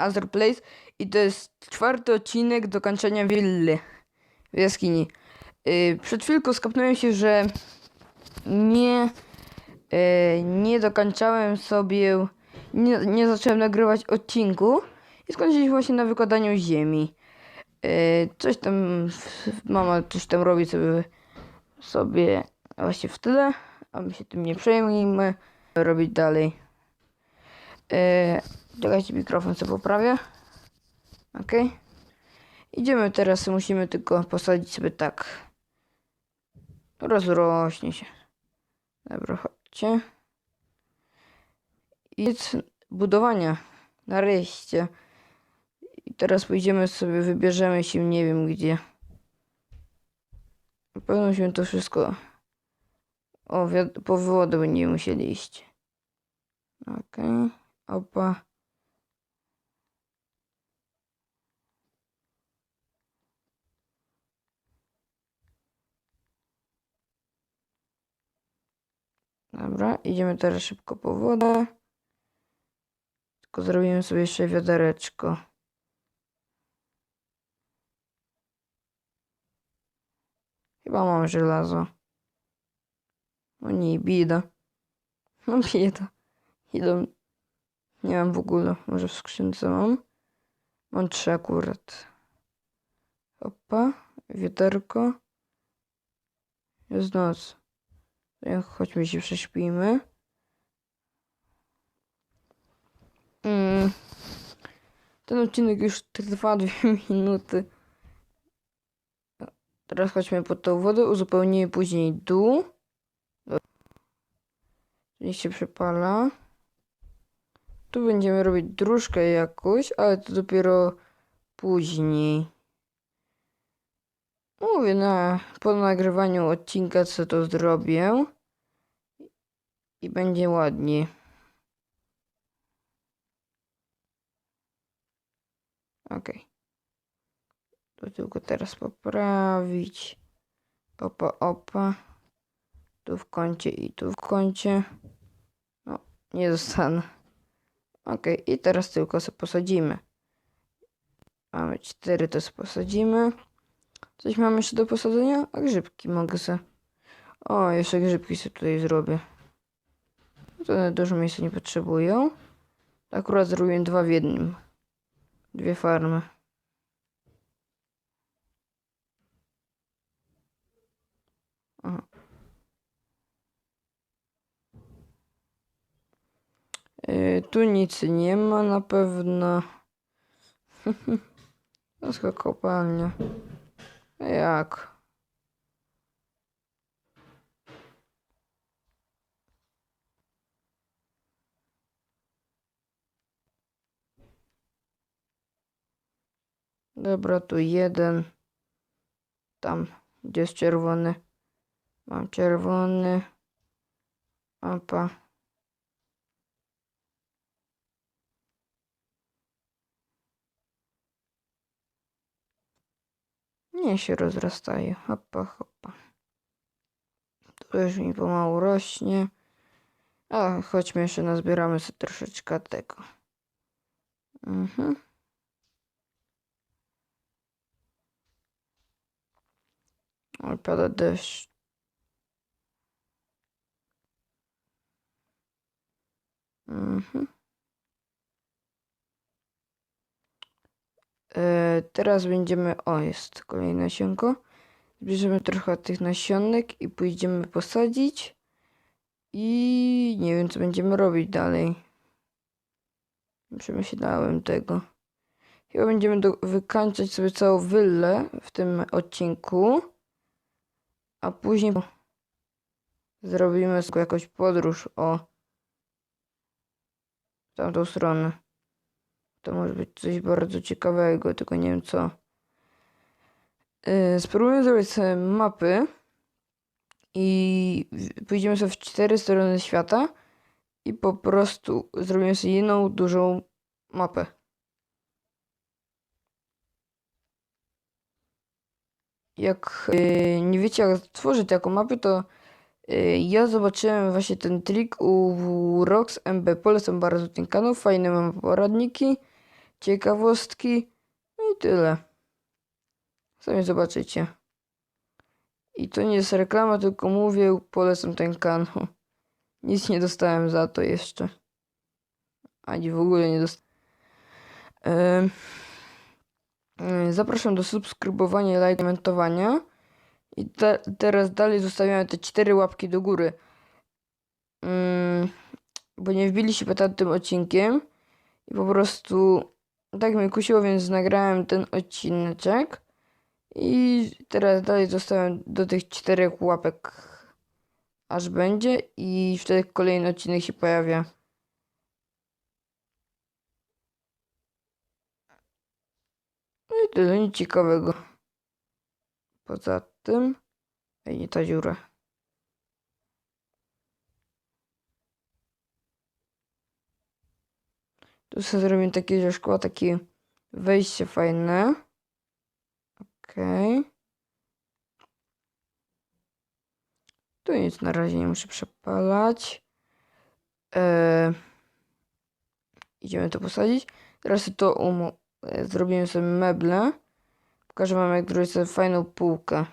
Azure Place i to jest czwarty odcinek dokończenia willy w jaskini. Yy, przed chwilką skapnąłem się, że nie, yy, nie dokończałem sobie, nie, nie zacząłem nagrywać odcinku i skończyłem się właśnie na wykładaniu ziemi. Yy, coś tam, mama coś tam robi sobie, sobie właśnie w tyle, a my się tym nie przejmujmy, robić dalej. Yy, Czekajcie, mikrofon sobie poprawię. Ok. Idziemy teraz, musimy tylko posadzić sobie tak. Rozrośnie się. Dobra, chodźcie. I budowania. Nareszcie. I teraz pójdziemy sobie, wybierzemy się nie wiem gdzie. Na pewno musimy to wszystko... O, po wodę będziemy musieli iść. Okej. Opa. Dobra, idziemy teraz szybko po wodę. Tylko zrobimy sobie jeszcze wiadereczko. Chyba mam żelazo. O nie, bieda. No bieda. Idą. Nie mam w ogóle. Może w skrzynce mam? Mam trzy akurat. Opa. Wiaderko. Jest noc. Chodźmy się prześpimy. Mm. Ten odcinek już trwa dwie minuty. Teraz chodźmy pod tą wodę, uzupełnimy później dół. Niech się przepala. Tu będziemy robić dróżkę jakąś, ale to dopiero później. Mówię, na, po nagrywaniu odcinka co to zrobię. I będzie ładnie. Ok. To tylko teraz poprawić. Opa, opa. Tu w kącie i tu w kącie. No, nie zostanę. Ok, i teraz tylko sobie posadzimy. Mamy cztery, to sobie posadzimy. Coś mam jeszcze do posadzenia? A grzybki mogę se. O, jeszcze grzybki sobie tutaj zrobię. To dużo miejsca nie potrzebują. Akurat zrobiłem dwa w jednym. Dwie farmy. Yy, tu nic nie ma na pewno. To kopalnia. Jak? Dobra, tu jeden. Tam, gdzie jest czerwony. Mam czerwony. Opa. Nie się rozrastaje. Hopa, hopa. To już mi pomału rośnie. A, chodźmy jeszcze nazbieramy sobie troszeczkę tego. Mhm. Oj, pada deszcz. Mhm. E, teraz będziemy. O, jest kolejne nasionko. Zbierzemy trochę tych nasionek i pójdziemy posadzić. I nie wiem, co będziemy robić dalej. Przemyślałem tego. Chyba będziemy do, wykańczać sobie całą willę w tym odcinku. A później zrobimy jakąś podróż o tamtą stronę. To może być coś bardzo ciekawego, tylko nie wiem co. Yy, spróbujemy zrobić sobie mapy i pójdziemy sobie w cztery strony świata i po prostu zrobimy sobie jedną dużą mapę. Jak y, nie wiecie jak tworzyć taką mapę, to y, ja zobaczyłem właśnie ten trik u Rox MB. Polecam bardzo ten kanał, fajne mam poradniki, ciekawostki, no i tyle. Sami zobaczycie. I to nie jest reklama, tylko mówię, polecam ten kanał. Nic nie dostałem za to jeszcze. Ani w ogóle nie dostałem. Zapraszam do subskrybowania, lajkowania, komentowania. I te, teraz dalej zostawiamy te cztery łapki do góry. Ym, bo nie wbiliście pod tym odcinkiem. I po prostu tak mnie kusiło, więc nagrałem ten odcineczek. I teraz dalej zostawiam do tych czterech łapek aż będzie i wtedy kolejny odcinek się pojawia. No i tyle, nic ciekawego. Poza tym... Ej, nie ta dziura. Tu sobie zrobię takie ze szkła, takie wejście fajne. Okej. Okay. Tu nic na razie nie muszę przepalać. Eee, idziemy to posadzić. Teraz to um, zrobimy sobie meble. Pokażę wam jak zrobić sobie fajną półkę.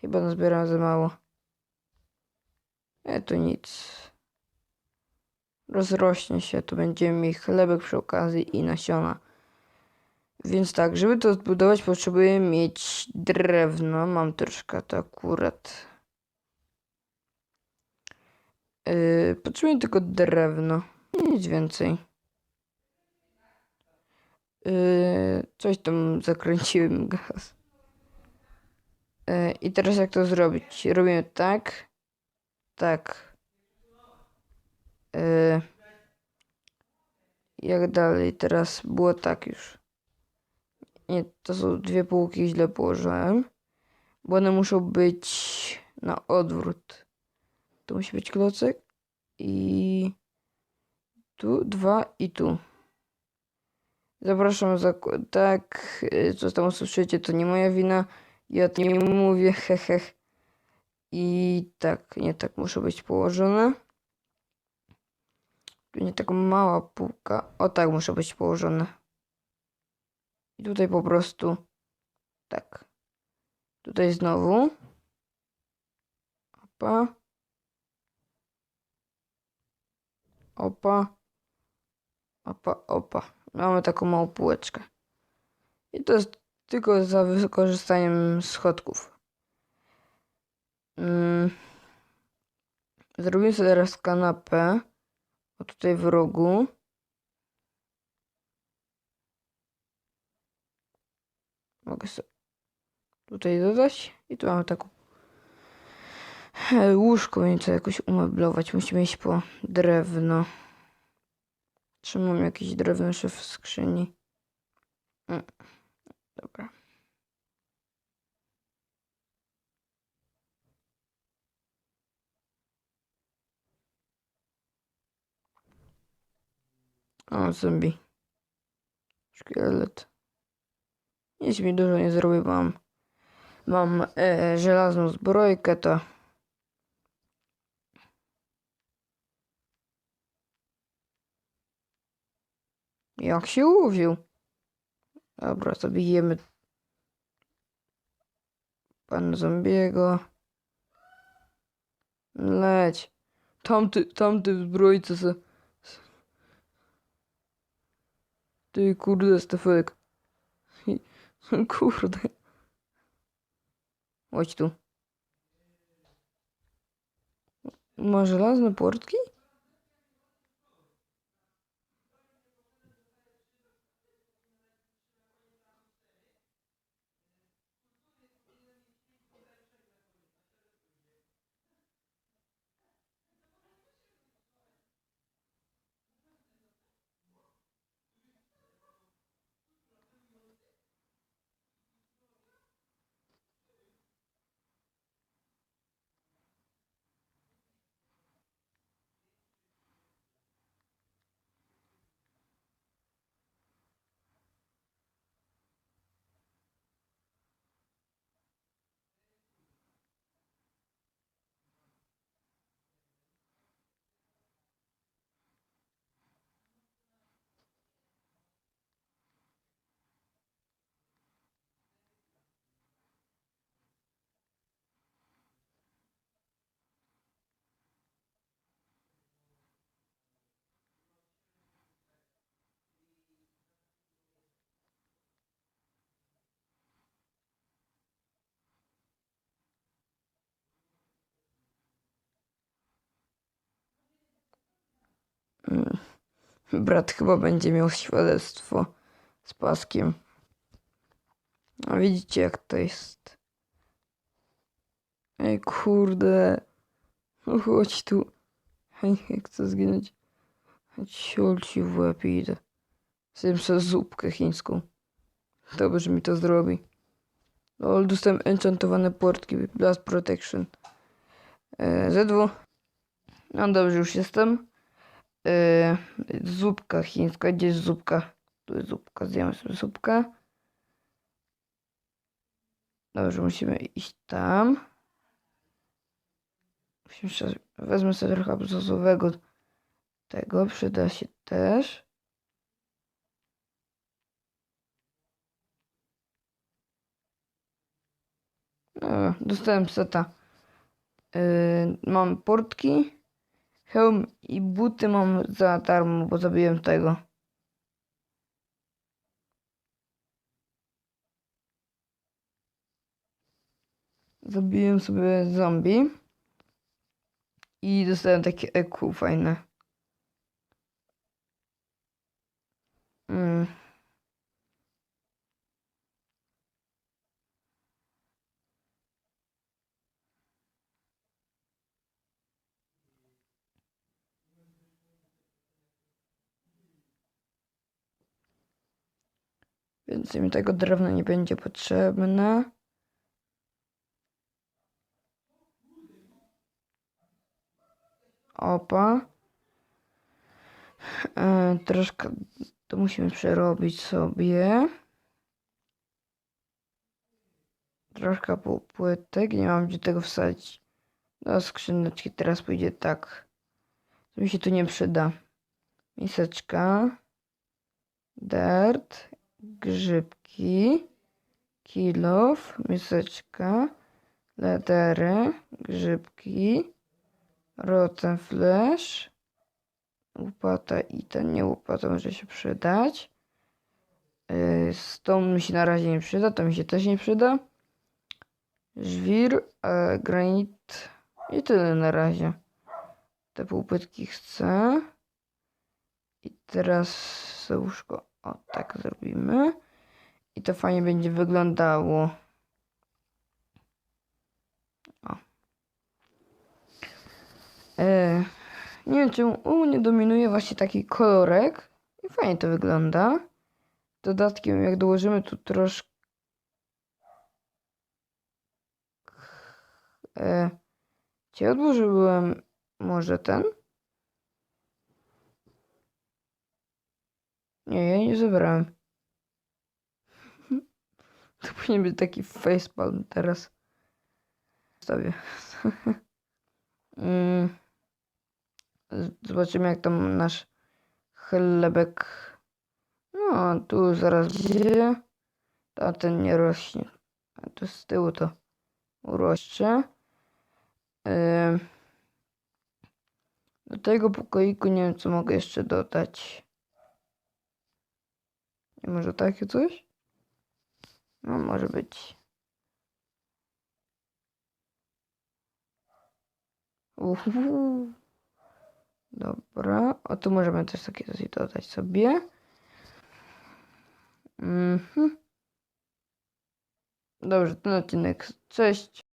Chyba nazbieram za mało. E, to nic. Rozrośnie się, to będziemy mieli chlebek przy okazji i nasiona. Więc tak, żeby to zbudować potrzebuję mieć drewno. Mam troszkę to akurat. Yy, potrzebuję tylko drewno. Nic więcej. Yy, coś tam zakręciłem gaz. Yy, I teraz jak to zrobić? Robimy tak. Tak. Yy, jak dalej? Teraz było tak już. Nie, to są dwie półki, źle położyłem. Bo one muszą być na odwrót. Tu musi być klocek. I tu dwa i tu. Zapraszam za... Tak, co tam usłyszycie, to nie moja wina. Ja nie mówię, hehe. I tak, nie tak muszą być położone. Tu nie taka mała półka. O tak muszą być położone. I tutaj po prostu tak. Tutaj znowu. Opa. Opa. Opa, opa. Mamy taką małą półeczkę. I to jest tylko za wykorzystaniem schodków. Mm. Zrobimy sobie teraz kanapę. O tutaj w rogu. Mogę sobie tutaj dodać. I tu mamy taką łóżko, więc jakoś umeblować. Musimy iść po drewno. Czy mam jakieś drewno jeszcze w skrzyni? Mm. Dobra. O, zombie. Szkielet. Nic mi dużo nie zrobię, mam, mam e, żelazną zbrojkę, to Jak się ułowił? Dobra, zabijemy pan zombiego. Leć. Tamty, tamty zbrojcy se... Ty kurde, Stefek. Kurde. Chodź tu. Ma żelazne portki? Brat chyba będzie miał świadectwo z paskiem. A widzicie jak to jest. Ej kurde. No chodź tu. Hej, jak chcę zginąć. Ciul ci w łeb idę. Zjem sobie zupkę chińską. Dobrze mi to zrobi. O, dostałem enchantowane portki. Blast Protection. E, Z2. No dobrze, już jestem. E, zupka chińska. Gdzie jest zupka? Tu jest zupka. Zjemy sobie zupkę. Dobrze, musimy iść tam. Musimy wezmę sobie trochę abzozowego tego. Przyda się też. Dobra, dostałem seta. Yy, mam portki, hełm i buty mam za darmo, bo zabiłem tego. Zabiłem sobie zombie. I dostałem takie EQ fajne. Mm. Więcej mi tego drewna nie będzie potrzebne. Opa. E, troszkę to musimy przerobić sobie. Troszkę półpłytek. Nie mam gdzie tego wsadzić. Do skrzyneczki teraz pójdzie tak. To mi się tu nie przyda. Miseczka. Dirt. Grzybki. Kilof. Miseczka. Ledery. Grzybki. Rotten Flash. Łopata i ta nie łopata może się przydać. Yy, Stone mi się na razie nie przyda, to mi się też nie przyda. Żwir, e, granit i tyle na razie. Te półpytki chcę. I teraz łóżko o tak zrobimy. I to fajnie będzie wyglądało. E, nie wiem, czemu u mnie dominuje właśnie taki kolorek. I fajnie to wygląda. Dodatkiem, jak dołożymy tu troszkę. E, gdzie odłożyłem może ten? Nie, ja nie zebrałem. To powinien być taki facepalm teraz. Stawię. mm. Zobaczymy jak tam nasz chlebek. No, tu zaraz będzie. A ten nie rośnie. A tu z tyłu to urośnie. Do tego pokoiku nie wiem co mogę jeszcze dodać. Nie może takie coś? No może być. Uhu. Dobra, o tu możemy też takie coś dodać sobie. Mhm. Dobrze, ten odcinek. Cześć.